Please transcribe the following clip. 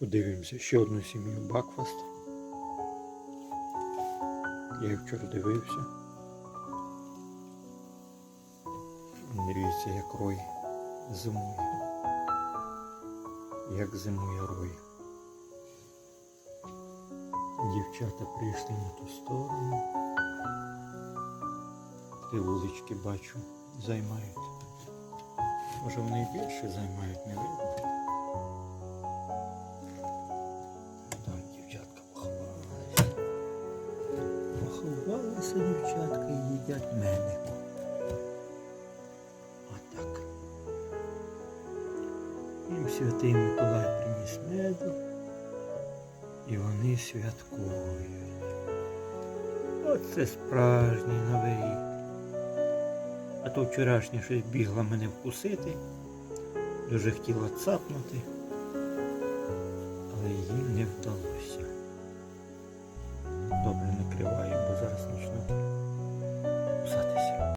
Подивимося ще одну сім'ю Бакфаст. Я їх вчора дивився. Дивіться, як рой зимує. Як зимує рой. Дівчата прийшли на ту сторону. Ті вулички бачу займають. Може вони більше займають, не видно. Дівчатка і їдять мене. Отак. Їм святий Миколай приніс меду. І вони святкують. Оце справжній новий рік. А то вчорашнє щось бігла мене вкусити. Дуже хотіла цапнути.